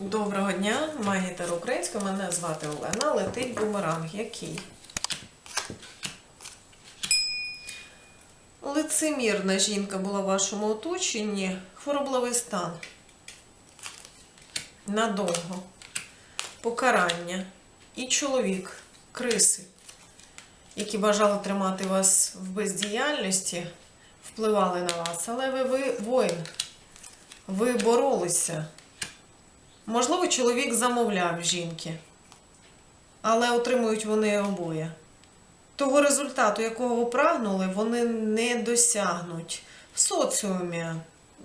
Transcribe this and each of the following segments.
Доброго дня, магітер українська. Мене звати Олена. Летить бумеранг. Який? Лицемірна жінка була в вашому оточенні. Хворобливий стан. Надовго. Покарання. І чоловік, криси, які бажали тримати вас в бездіяльності, впливали на вас. Але ви, ви воїн. Ви боролися. Можливо, чоловік замовляв жінки, але отримують вони обоє. Того результату, якого прагнули, вони не досягнуть в соціумі,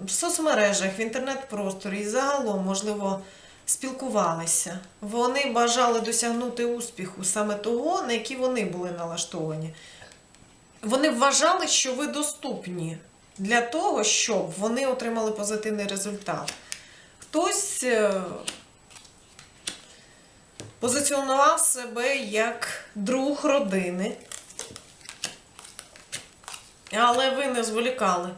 в соцмережах, в інтернет-просторі і загалом, можливо, спілкувалися. Вони бажали досягнути успіху саме того, на який вони були налаштовані. Вони вважали, що ви доступні для того, щоб вони отримали позитивний результат. Хтось е, позиціонував себе як друг родини, але ви не зволікали.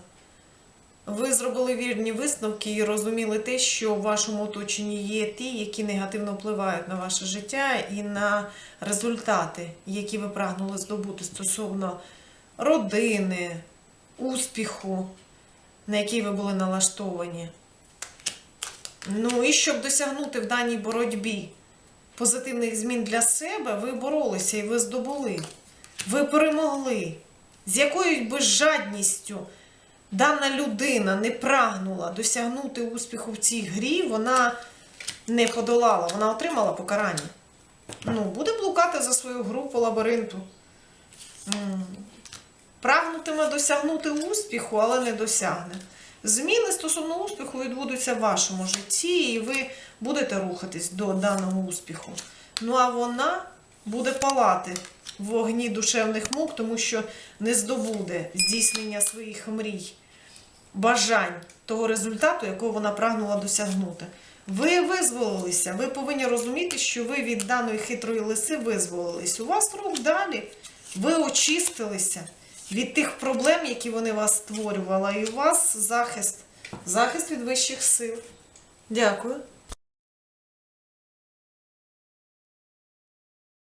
Ви зробили вірні висновки і розуміли те, що в вашому оточенні є ті, які негативно впливають на ваше життя і на результати, які ви прагнули здобути стосовно родини, успіху, на який ви були налаштовані. Ну і щоб досягнути в даній боротьбі позитивних змін для себе, ви боролися і ви здобули. Ви перемогли. З якою би жадністю дана людина не прагнула досягнути успіху в цій грі, вона не подолала, вона отримала покарання. Ну, буде блукати за свою гру по лабіринту. Прагнутиме досягнути успіху, але не досягне. Зміни стосовно успіху відбудуться в вашому житті, і ви будете рухатись до даного успіху. Ну а вона буде палати в вогні душевних мук, тому що не здобуде здійснення своїх мрій, бажань того результату, якого вона прагнула досягнути. Ви визволилися. Ви повинні розуміти, що ви від даної хитрої лиси визволились. У вас рух далі. Ви очистилися від тих проблем, які вони вас створювали, і у вас захист, захист від вищих сил. Дякую.